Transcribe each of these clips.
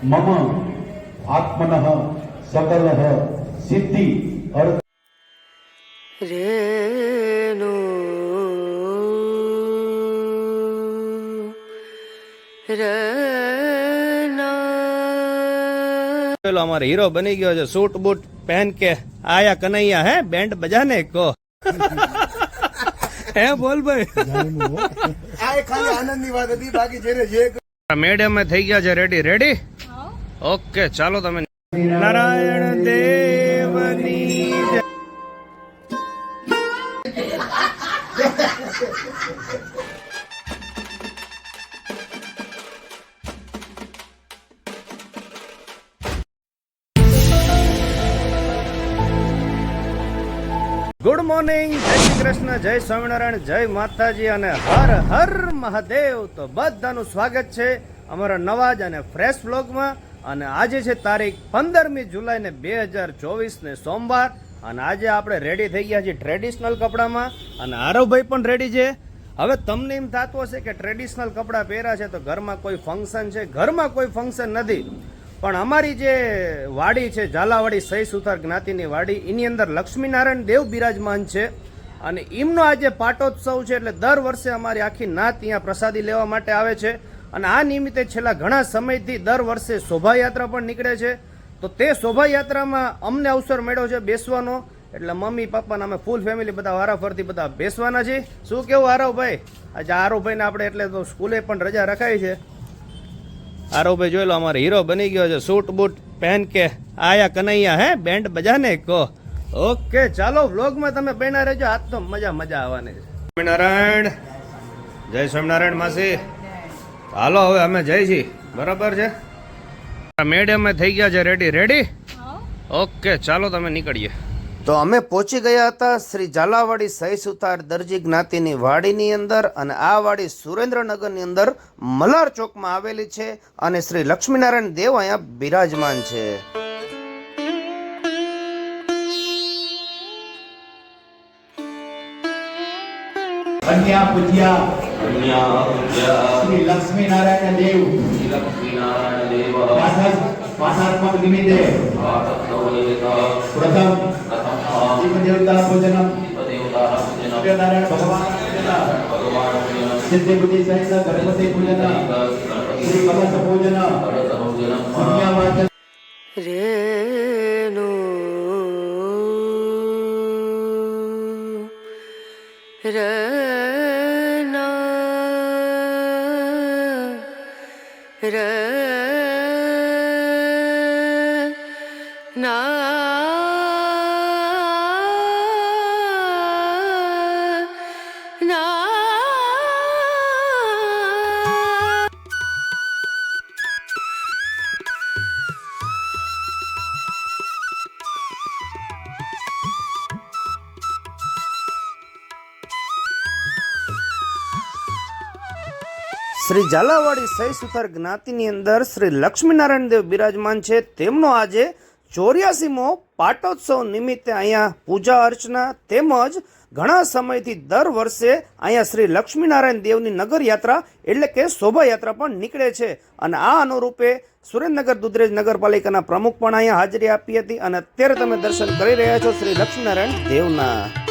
મમ આત્મનઃ સકલ સિદ્ધિ અર્થ રેણુ રના પેલો અમારો હીરો બની ગયો છે સૂટ બૂટ પહેન કે આયા કનૈયા હે બેન્ડ બજાને કો હે બોલ ભાઈ આ એક ખાલી આનંદની વાત હતી બાકી જેને જે મેડમ થઈ ગયા છે રેડી રેડી ઓકે, ચાલો તમે નારાયણ દેવની ગુડ મોર્નિંગ જય શ્રી કૃષ્ણ, જય સ્વામિનારાયણ, જય માતાજી અને હર હર મહાદેવ. તો બધાનું સ્વાગત છે અમારા નવા જ અને ફ્રેશ વ્લોગમાં અને આજે છે તારીખ પંદરમી જુલાઈ ને બે હજાર ચોવીસ ને સોમવાર. અને આજે આપણે રેડી થઈ ગયા છીએ ટ્રેડિશનલ કપડામાં. અને આરવભાઈ પણ રેડી છે. હવે તમને એમ થતું હશે કે ટ્રેડિશનલ કપડાં પહેર્યા છે તો ઘરમાં કોઈ ફંક્શન છે? ઘરમાં કોઈ ફંક્શન નથી. પણ અમારી જે વાડી છે, ઝાલાવાડી સહી સુથાર જ્ઞાતિની વાડી, એની અંદર લક્ષ્મીનારાયણ દેવ બિરાજમાન છે. અને એમનો આજે પાટોત્સવ છે એટલે દર વર્ષે અમારી આખી નાત અહીંયા પ્રસાદી લેવા માટે આવે છે. અને આ નિમિત્તે છેલ્લા ઘણા સમયથી દર વર્ષે શોભાયાત્રા પણ નીકળે છે. તો તે શોભાયાત્રામાં અમને અવસર મળ્યો છે બેસવાનો. એટલે મમ્મી, પપ્પાને અમે ફૂલ ફેમિલી બધા વારાફરતી બધા બેસવાના છીએ. શું કેવું આરવભાઈ? આજે આરવભાઈને આપણે એટલે તો સ્કૂલે પણ રજા રખાઈ છે. આરોભાઈ જોઈ લો, અમારો હીરો બની ગયો છે. સૂટ, બૂટ પહેન કે આયા કનૈયા, હે? બેન્ડ બજાને કહો ઓકે, ચાલો વ્લોગમાં તમે બન્યા રહેજો. આજ તો મજા મજા આવવાની છે. સ્વામિનારાયણ. જય સ્વામિનારાયણ માસી. હાલો હવે અમે જઈ છીએ. બરાબર છે? મેડમ થઈ ગયા છે. રેડી રેડી ઓકે ચાલો તમે નીકળીએ. તો અમે પહોંચી ગયા હતા શ્રી ઝાલાવાડી સહી સુતાર દરજી જ્ઞાતિની વાડીની અંદર અને આ વાડી સુરેન્દ્રનગરની અંદર મલાર ચોકમાં આવેલી છે અને શ્રી લક્ષ્મીનારાયણ દેવ અહીંયા બિરાજમાન છે. કન્યા પૂજ્યા. શ્રી લક્ષ્મી નારાયણ દેવ. પાઠાત્મક નિમિત્તે પ્રથમ દીપ દેવતા સૂર્યનારાયણ ભગવાન પૂજન સિદ્ધિ બુદ્ધિ સહિત ગણપતિ પૂજન શ્રી કલશ પૂજન કન્યા વાચન શ્રી ઝાલાવાડી સહી સુથાર જ્ઞાતિની અંદર શ્રી લક્ષ્મીનારાયણ દેવ બિરાજમાન છે. તેમનો આજે ચોર્યાસીમો પાટોત્સવ નિમિત્તે અહીંયા પૂજા અર્ચના તેમજ ઘણા સમયથી દર વર્ષે અહીંયા શ્રી લક્ષ્મીનારાયણ દેવની નગર યાત્રા એટલે કે શોભાયાત્રા પણ નીકળે છે અને આ અનુરૂપે સુરેન્દ્રનગર દુધરેજ નગરપાલિકાના પ્રમુખ પણ અહીંયા હાજરી આપી હતી અને અત્યારે તમે દર્શન કરી રહ્યા છો શ્રી લક્ષ્મીનારાયણ દેવના.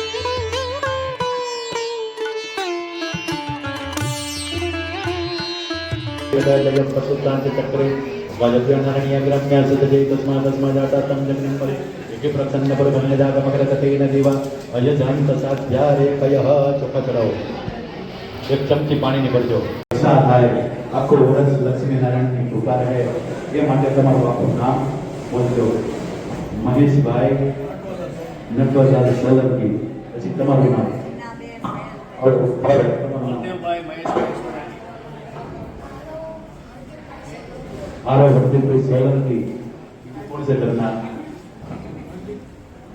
जगत पशुत्रांत चक्रे वाजप्यानारण्य ग्रम्या सुतजे तस्मा तस्मा जाता तम जगनं परे एके प्रसन्न पर भन्य जाग मकर कतेन देवा अय जांत साध्या रे कयः ચોખા ચડાવો એક ચમચી પાણીની ભરજો વરસાદ થાય આખું વર્ષ લક્ષ્મી નારાયણની કૃપા રહે એ માટે તમારું આખું નામ બોલજો મહેશભાઈ નટવરલાલ સોલંકી પછી તમારું નામ આરવ હરદીપભાઈ સોલંકી કોણ છે ઘરના?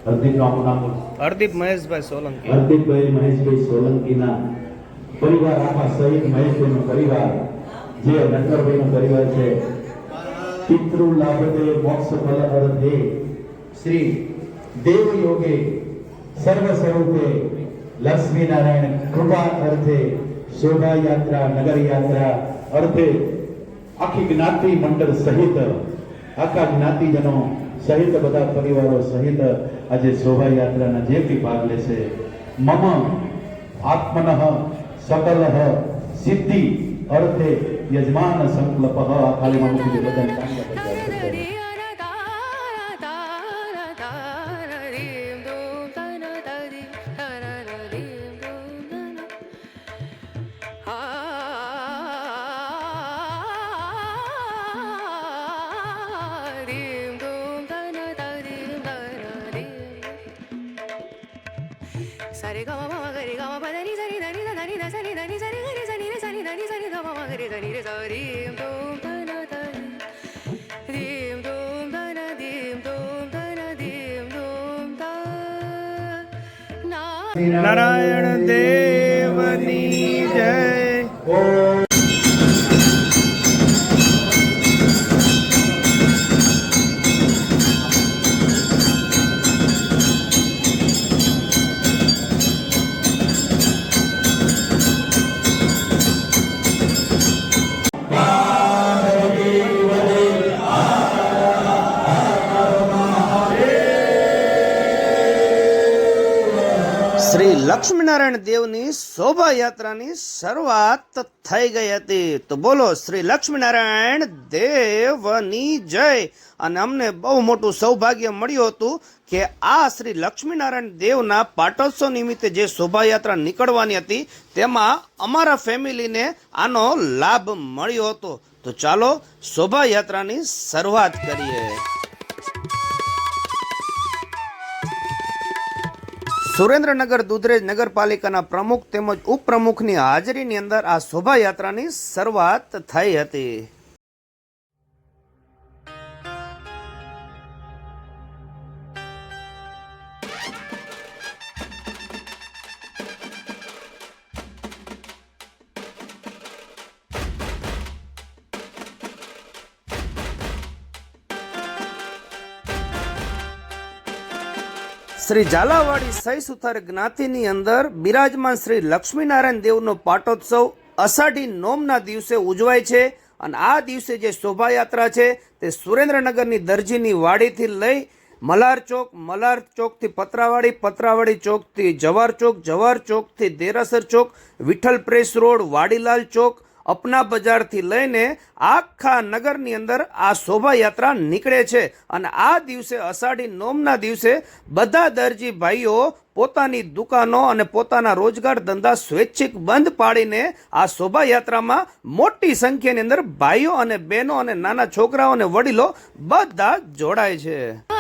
હરદીપનું આખું નામ. હરદીપ મહેશભાઈ સોલંકી. હાર્દિકભાઈ મહેશભાઈ સોલંકીના પરિવાર આખા સહિત મહેશભાઈનો પરિવાર જે નટવરભાઈનો પરિવાર છે. પિતૃ લાભતે મોક્ષ ફલ અર્થે શ્રી દેવ યોગે સર્વ સ્વરૂપે લક્ષ્મી નારાયણ કૃપા અર્થે શોભાયાત્રા નગર યાત્રા અર્થે આખી જ્ઞાતિ મંડળ સહિત, આખા જ્ઞાતિજનો સહિત બધા પરિવારો સહિત આજે શોભાયાત્રાના જે કંઈ ભાગ લેશે. મમ આત્મન સકલ સિદ્ધિ અર્થે યજમાન સંકલ્પ. આ ખાલીમાં મૂકી દે નારાયણ દેવની જય. લક્ષ્મીનારાયણ દેવની શોભાયાત્રાની શરૂઆત થઈ ગઈ હતી. તો બોલો, શ્રી લક્ષ્મીનારાયણ દેવની જય. અને અમને બહુ મોટું સૌભાગ્ય મળ્યું હતું કે આ શ્રી લક્ષ્મીનારાયણ દેવના પાટોત્સવ નિમિત્તે જે શોભાયાત્રા નીકળવાની હતી, તેમાં અમારા ફેમિલીને આનો લાભ મળ્યો હતો. તો ચાલો, શોભાયાત્રાની શરૂઆત કરીએ. સુરેન્દ્રનગર દુધરેજ નગરપાલિકાના પ્રમુખ તેમજ ઉપપ્રમુખની હાજરીની અંદર આ શોભાયાત્રાની શરૂઆત થઈ હતી. શ્રી ઝાલાવાડી સહી સુથાર જ્ઞાતિની અંદર બિરાજમાન શ્રી લક્ષ્મીનારાયણ દેવનો પાટોત્સવ અષાઢી નોમના દિવસે ઉજવાય છે અને આ દિવસે જે શોભાયાત્રા છે તે સુરેન્દ્રનગરની દરજીની વાડીથી લઈ મલાર ચોક, મલાર ચોકથી પતરાવાડી પતરાવાડી ચોકથી જવાર ચોક, જવાર ચોકથી દેરાસર ચોક, વિઠ્ઠલ પ્રેસ રોડ, વાડીલાલ ચોક અપના બજારથી લઈને આખા નગરની અંદર આ શોભાયાત્રા નીકળે છે. અને આ દિવસે, અષાઢી નોમના દિવસે બધા દરજી ભાઈઓ પોતાની દુકાનો અને પોતાના રોજગાર ધંધા સ્વૈચ્છિક બંધ પાડીને આ શોભાયાત્રામાં મોટી સંખ્યાની અંદર ભાઈઓ અને બહેનો અને નાના છોકરાઓ અને વડીલો બધા જોડાય છે.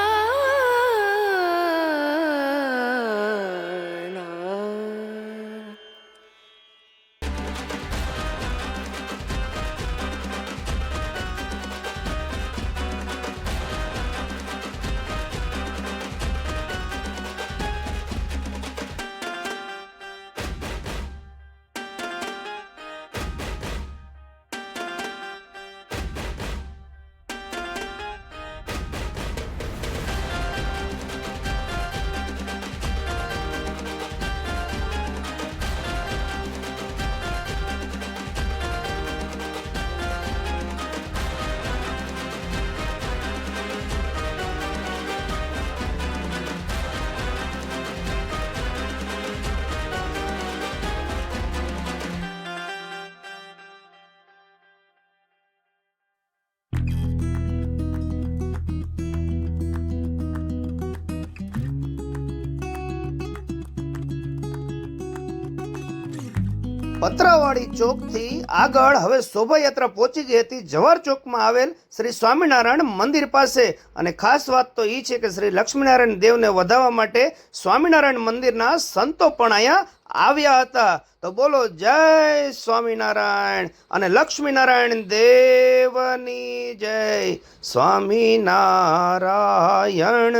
પતરાવાડી ચોકથી આગળ હવે શોભાયાત્રા પહોંચી ગઈ હતી. જવાર ચોકમાં આવેલ શ્રી સ્વામિનારાયણ મંદિર પાસે. અને ખાસ વાત તો એ છે કે શ્રી લક્ષ્મીનારાયણ દેવને વધાવવા માટે સ્વામિનારાયણ મંદિરના સંતો પણ અહીંયા આવ્યા હતા. તો બોલો, જય સ્વામિનારાયણ અને લક્ષ્મીનારાયણ દેવની જય. સ્વામિનારાયણ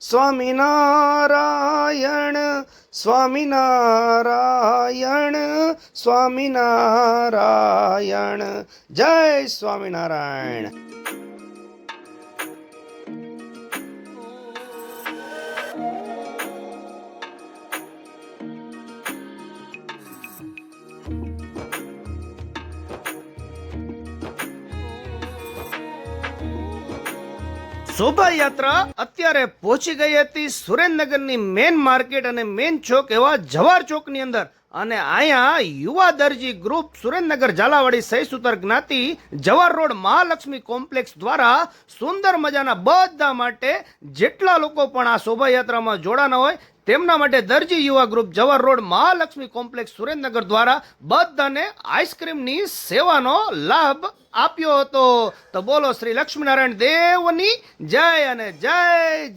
સ્વામિનારાયણ સ્વામિનારાયણ સ્વામિનારાયણ. જય સ્વામિનારાયણ. શોભાયાત્રા અત્યારે પહોંચી ગઈ હતી સુરેન્દ્રનગરની મેન માર્કેટ અને મેન ચોક એવા જવાર ચોકની અંદર. અને અહીંયા યુવા દરજી ગ્રુપ સુરેન્દ્રનગર ઝાલાવાડી સહી સુતર જ્ઞાતિ જવાહર રોડ મહાલક્ષ્મી કોમ્પ્લેક્સ દ્વારા સુંદર મજાના બધા માટે જેટલા લોકો પણ આ શોભાયાત્રામાં જોડાના હોય તેમના માટે દરજી યુવા group Jawahar road Mahalakshmi complex Surendranagar દ્વારા બધાને આઈસ્ક્રીમની સેવાનો લાભ આપ્યો હતો. તો બોલો શ્રી લક્ષ્મીનારાયણ દેવની જય અને જય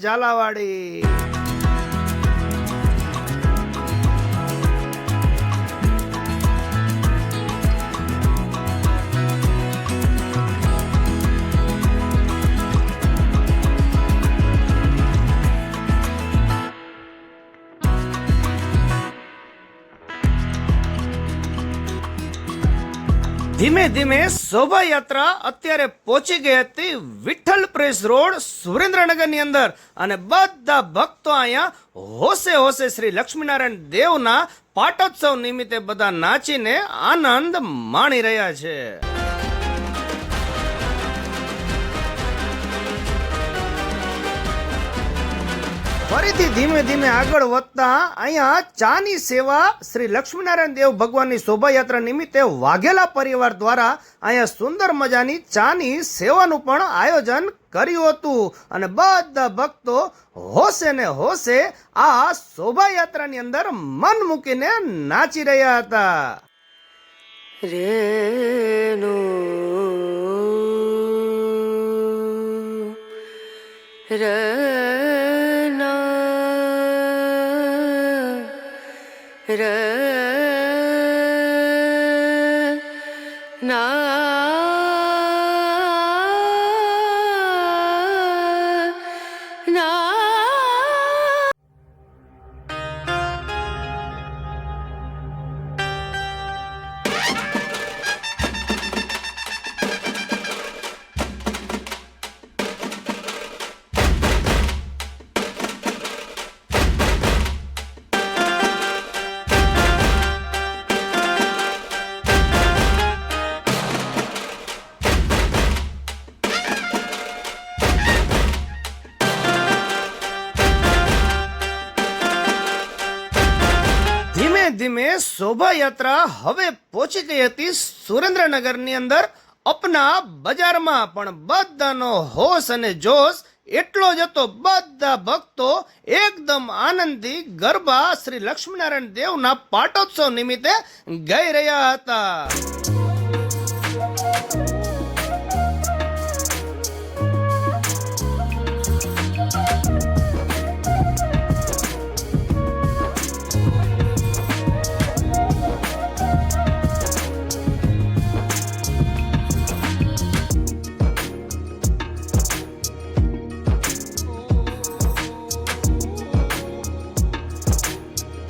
ઝાલાવાડી. ધીમે ધીમે શોભાયાત્રા અત્યારે પહોંચી ગઈ હતી વિઠ્ઠલ પ્રેસ રોડ સુરેન્દ્રનગરની અંદર. અને બધા ભક્તો અહીંયા હોશે હોશે શ્રી લક્ષ્મીનારાયણ દેવના પાટોત્સવ નિમિત્તે બધા નાચીને આનંદ માણી રહ્યા છે. ફરીથી ધીમે ધીમે આગળ વધતા અહીંયા ચાની સેવા શ્રી લક્ષ્મીનારાયણ દેવ ભગવાનની શોભાયાત્રા નિમિત્તે વાઘેલા પરિવાર દ્વારા અહીંયા સુંદર મજાની ચાની સેવાનું પણ આયોજન કર્યું હતું. અને બધા ભક્તો હોશે ને હોશે આ શોભાયાત્રાની અંદર મન મૂકીને નાચી રહ્યા હતા. રેનો શોભાયાત્રા હવે પહોંચી ગઈ હતી સુરેન્દ્રનગરની અંદર અપના બજારમાં પણ બધાનો હોશ અને જોશ એટલો જ હતો, બધા ભક્તો એકદમ આનંદથી ગરબા શ્રી લક્ષ્મીનારાયણ દેવના પાટોત્સવ નિમિત્તે ગાઈ રહ્યા હતા.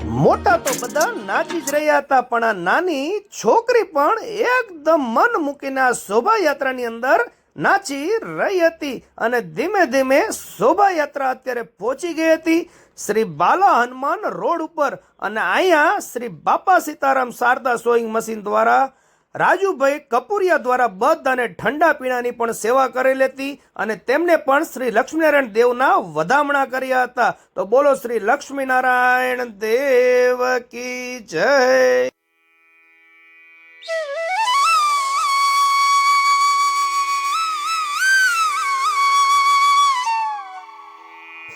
મોટા તો બધા નાચી જ રહ્યા હતા, પણ આ નાની છોકરી પણ એકદમ મન મૂકીને આ શોભાયાત્રાની અંદર નાચી રહી હતી અને ધીમે ધીમે શોભાયાત્રા અત્યારે પહોંચી ગઈ હતી. શ્રી બાલા હનુમાન રોડ ઉપર અને અહીંયા શ્રી બાપા સીતારામ શારદા સોઈંગ મશીન દ્વારા રાજુભાઈ કપૂરિયા દ્વારા બધાને ઠંડા પીણાની પણ સેવા કરેલી હતી અને તેમને પણ શ્રી લક્ષ્મીનારાયણ દેવના વધામણા કર્યા હતા. તો બોલો શ્રી લક્ષ્મીનારાયણ દેવ કી જય.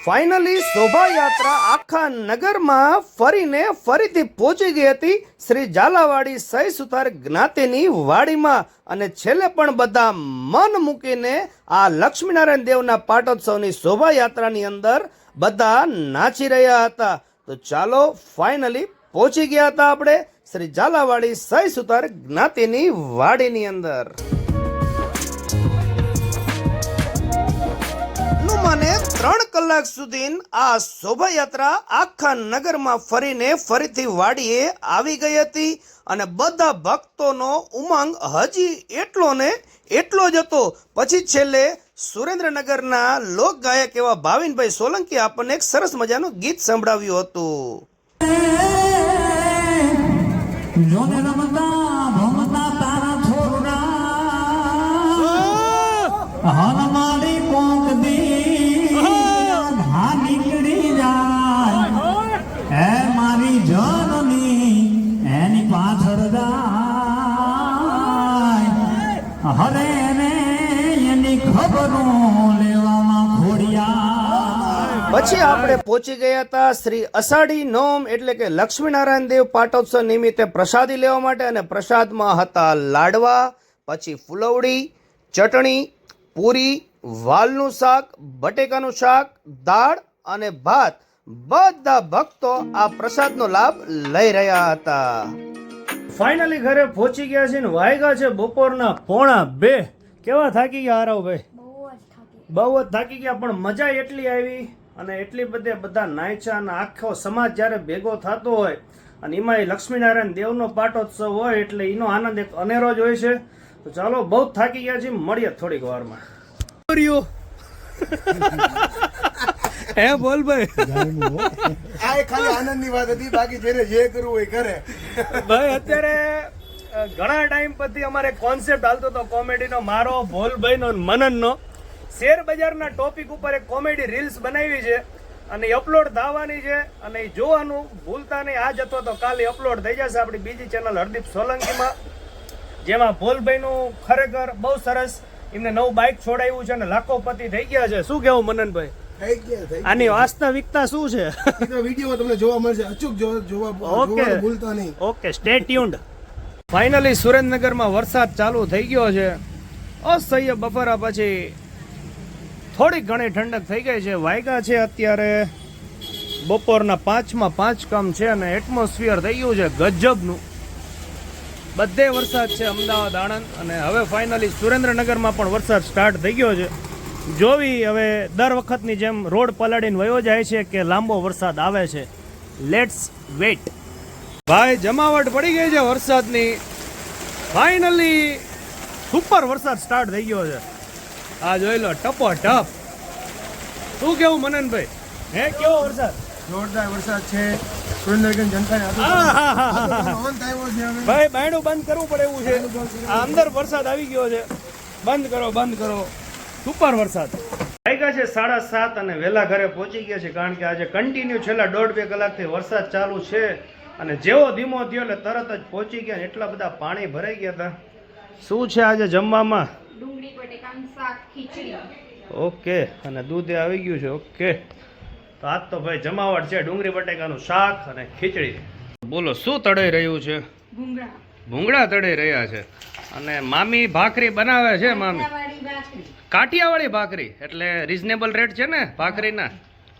ફાઇનલી શોભાયાત્રા આખા નગરમાં ફરીને ફરીથી પહોંચી ગઈ હતી. શ્રી ઝાલાવાડી સહી સુથાર જ્ઞાતિની વાડીમાં અને છેલ્લે પણ બધા મન મૂકીને આ લક્ષ્મીનારાયણ દેવના પાટોત્સવની શોભાયાત્રાની અંદર બધા નાચી રહ્યા હતા. તો ચાલો ફાઇનલી પહોંચી ગયા હતા આપણે. શ્રી ઝાલાવાડી સહી સુથાર જ્ઞાતિની વાડીની અંદર. ત્રણ કલાક સુધી આ શોભાયાત્રા આખા નગરમાં ફરીને ફરીથી વાડીએ આવી ગઈ હતી અને બધા ભક્તોનો ઉમંગ હજી એટલો ને એટલો જ હતો. પછી છેલ્લે સુરેન્દ્રનગરના લોક ગાયક એવા ભાવિનભાઈ સોલંકી આપણને એક સરસ મજાનું ગીત સંભળાવ્યું હતું. પછી આપણે પહોંચી ગયા હતા શ્રી અષાઢી નોમ એટલે કે લક્ષ્મીનારાયણ દેવ પાટોત્સવ નિમિત્તે પ્રસાદી લેવા માટે અને પ્રસાદમાં હતા લાડવા પછી ફુલવડી ચટણી પૂરી વાલનું શાક બટેકાનું શાક દાળ અને ભાત. બધા ભક્તો આ પ્રસાદનો લાભ લઈ રહ્યા હતા. ફાઇનલી ઘરે પહોંચી ગયા છે ને વાયગા છે બપોરના પોણા બે. કેવા થાકી ગયા આરવભાઈ બહુ જ થાકી ગયા પણ મજા એટલી આવી. અને એટલી બધે બધા નાયચા અને આખો સમાજ જ્યારે ભેગો થતો હોય અને એમાં એ લક્ષ્મીનારાયણ દેવનો પાટોત્સવ હોય એટલે એનો આનંદ એક અનેરો જ હોય છે. તો ચાલો બહુ થાકી ગયા છે મળીએ થોડીક વારમાં. હે બોલ ભાઈ. આ ખાલી આનંદની વાત હતી. બાકી જેને જે કરવું હોય કરે. ભાઈ અત્યારે ઘણા ટાઈમ પછી અમારે કોન્સેપ્ટ હાલતો હતો કોમેડીનો મારો ભોલભાઈનો અને મનનનો. શેર બજારના ટોપિક ઉપર એક કોમેડી રીલ્સ બનાવી છે અને એ અપલોડ થવાની છે અને એ જોવાનું ભૂલતા નહીં. આજ અથવા તો કાલે અપલોડ થઈ જશે આપણી બીજી ચેનલ હરદીપ સોલંકીમાં જેમાં ભોલભાઈનું ખરેખર બહુ સરસ એમને નવું બાઇક છોડાવ્યું છે અને લાખોપતિ થઈ ગયા છે. શું કેવું મનનભાઈ? આની વાસ્તવિકતા શું છે? વીડિયો તમને જોવા મળશે. અચૂક જોવા ઓકે ભૂલતા નહીં. ઓકે સ્ટે ટ્યુન્ડ ફાઇનલી સુરેન્દ્રનગરમાં વરસાદ ચાલુ થઈ ગયો છે. અસહ્ય બફારા પછી થોડીક ઘણી ઠંડક થઈ ગઈ છે, વાયગા છે અત્યારે. બપોરના પાંચમાં પાંચ કામ છે અને એટમોસ્ફિયર થઈ ગયું છે ગજબનું. બધે વરસાદ છે અમદાવાદ, આણંદ અને હવે ફાઇનલી સુરેન્દ્રનગરમાં પણ વરસાદ સ્ટાર્ટ થઈ ગયો છે. જોવી હવે દર વખતની જેમ રોડ પલાડીને વયો જાય છે કે લાંબો વરસાદ આવે છે. લેટ્સ વેટ ભાઈ, જમાવટ પડી ગઈ છે વરસાદની. ફાઇનલી સુપર વરસાદ સ્ટાર્ટ થઈ ગયો છે. આ જોઈ લો ટપો ટપ શું કેવું મનનભાઈ? હે કેવો વરસાદ? જોરદાર વરસાદ છે. સુરેન્દ્રનગર જનતાને આટલું આહાહાહા. પવન આવ્યો છે હવે. ભાઈ બાયણું બંધ કરવું પડે એવું છે. આ અંદર વરસાદ આવી ગયો છે. બંધ કરો બંધ કરો. સુપર વરસાદ. વાગ્યા છે સાડા સાત અને વહેલા ઘરે પહોંચી ગયા છે કારણ કે આજે કન્ટિન્યુ છેલ્લા દોઢ બે કલાકથી વરસાદ ચાલુ છે. અને જેવો ધીમો થયો એટલે તરત જ પહોંચી ગયા એટલા બધા પાણી ભરાઈ ગયા હતા. શું છે આજે જમવામાં? ડુંગળી બટેકાનું શાક ખીચડી. ઓકે અને દૂધ આવી ગયું છે ઓકે. તો આજ તો ભાઈ જમાવટ છે ડુંગળી બટેકાનું શાક અને ખીચડી. બોલો શું તળાઈ રહ્યું છે? ભૂંગળા. ભૂંગળા તળાઈ રહ્યા છે. અને મામી ભાખરી બનાવે છે મામી? કાઠિયાવાડી ભાખરી. એટલે રિઝનેબલ રેટ છે ને ભાખરીના?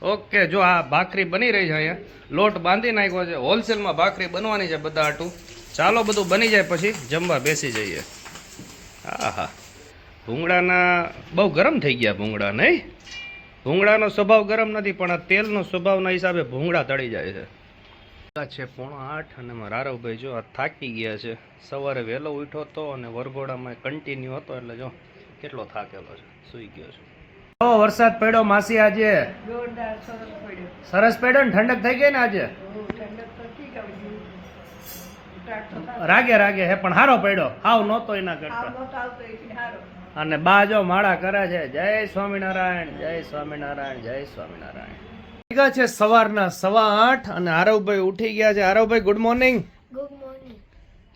ઓકે જો આ ભાખરી બની રહી છે અહીંયા. લોટ બાંધી નાખ્યો છે હોલસેલમાં ભાખરી બનવાની છે બધા આટું ચાલો બધું બની જાય પછી જમવા બેસી જઈએ. હા ભૂંગળાના બહુ ગરમ થઈ ગયા ભૂંગળા નહીં? ભૂંગળાનો સ્વભાવ ગરમ નથી પણ આ તેલનો સ્વભાવના હિસાબે ભૂંગળા તળી જાય છે. છે પોણા આઠ અને મારા રારવભાઈ જો આ થાકી ગયા છે. સવારે વહેલો ઉઠ્યો હતો અને વરઘોડામાં કન્ટિન્યુ હતો એટલે જો કેટલો થાકેલો છે સૂઈ ગયો છે. વરસાદ પડ્યો માસી આજે? સરસ પડ્યો. સરસ પડ્યો ને ઠંડક થઈ ગઈ ને આજે ઠંડક તો થઈ ગઈ સ્ટાર્ટ તો રાગે રાગે હે પણ હારો પડ્યો. હાવ નહોતો એના કરતા. અને બા જો માળા કરે છે. જય સ્વામિનારાયણ જય સ્વામિનારાયણ જય સ્વામિનારાયણ. ગયા છે સવારના સવા આઠ અને આરવભાઈ ઉઠી ગયા છે. આરવભાઈ ગુડ મોર્નિંગ ગુડ મોર્નિંગ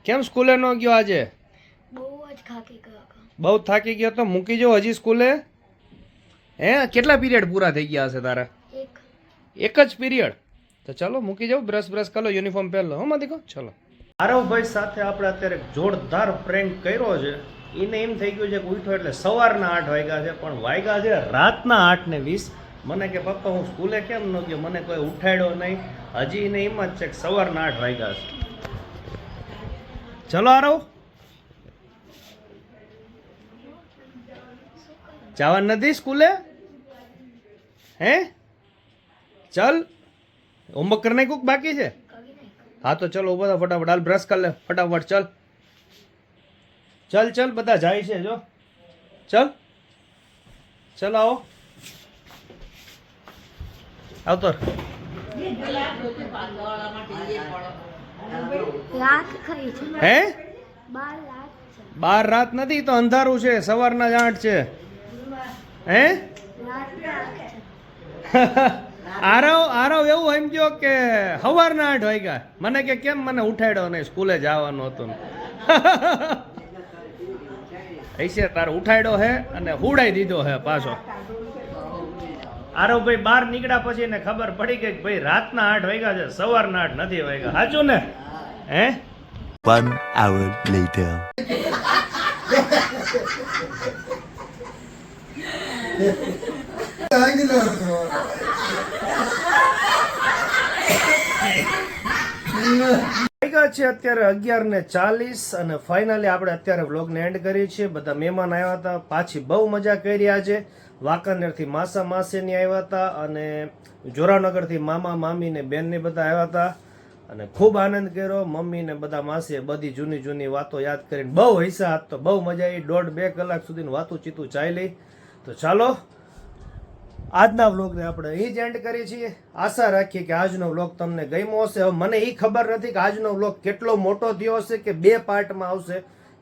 કેમ સ્કૂલે નો ગયો આજે? બહુ જ ખાકી કાકા બહુ થાકી ગયો તો મૂકી જો હજી સ્કૂલે? હે કેટલા પીરિયડ પૂરા થઈ ગયા હશે તારા? એક. જ પીરિયડ તો ચલો મૂકી જાઓ બ્રશ બ્રશ કરો યુનિફોર્મ પહેલો લો. માં માથી ચલો. આરવભાઈ સાથે આપણે અત્યારે જોરદાર પ્રેન્ક કર્યો છે. એને એમ થઈ ગયું છે કે ઉઠો એટલે સવારના આઠ વાગ્યા છે, પણ વાગ્યા છે રાતના આઠ ને વીસ. મને કે, પપ્પા, હું સ્કૂલે કેમ ન ગયો? મને કોઈ ઉઠાડ્યો નહીં. હજી એને એમ જ છે કે સવારના આઠ વાગ્યા છે. ચલો આરવ. જવા નથી સ્કૂલે? હે? ચલ. હોમવર્ક કરી કુક બાકી છે? હા તો ચલો બધા ફટાફટ. હાલ બ્રશ કર લે. ફટાફટ ચલ. ચલ ચલ બધા જાય છે જો. ચલ. ચલ આવો. આવતો હે? બાર રાત નથી તો અંધારું છે. સવારના જ આઠ છે. હે? આરવ આરવ એવું એમ ગયો કે સવારના આઠ વાગ્યા. મને કે કેમ મને ઉઠાડ્યો નહીં સ્કૂલે જવાનું હતું. ऐसे તાર ઉઠાડ્યો હે અને હુડાઈ દીધો હે પાછો. આરો ભાઈ બહાર નીકળ્યા પછી એને ખબર પડી ગઈ કે ભાઈ રાતના આઠ વાગ્યા છે સવારના આઠ નથી વાગ્યા. સાચું ને? હે? One hour later. અત્યારે અગિયાર ને ચાલીસ અને ફાઇનલી આપણે અત્યારે વ્લોગને એન્ડ કરીએ છીએ. બધા મહેમાન આવ્યા હતા, પાછી બહુ મજા કરી આજે વાંકાનેરથી માસા માસીની આવ્યા હતા અને જોરાનગરથી મામા, મામી ને બેન ને બધા આવ્યા હતા. અને ખૂબ આનંદ કર્યો. મમ્મી ને બધા માસીએ બધી જૂની જૂની વાતો યાદ કરીને બહુ હિસ્સા હાથ તો બહુ મજા આવી. દોઢ બે કલાક સુધીની વાતું ચીતું ચાલી. તો ચાલો આજના વ્લોગને આપણે અહીં જ એન્ડ કરીએ છીએ. આશા રાખીએ કે આજનો વ્લોગ તમને ગમ્યો હશે. હવે મને એ ખબર નથી કે આજનો વ્લોગ કેટલો મોટો થયો હશે કે બે પાર્ટમાં આવશે.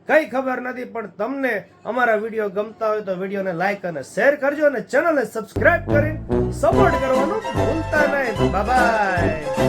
કંઈ ખબર નથી, પણ તમને અમારા વીડિયો ગમતા હોય તો વિડીયોને લાઇક અને શેર કરજો અને ચેનલને સબસ્ક્રાઇબ કરીને સપોર્ટ કરવાનું ભૂલતા નહીં. બાય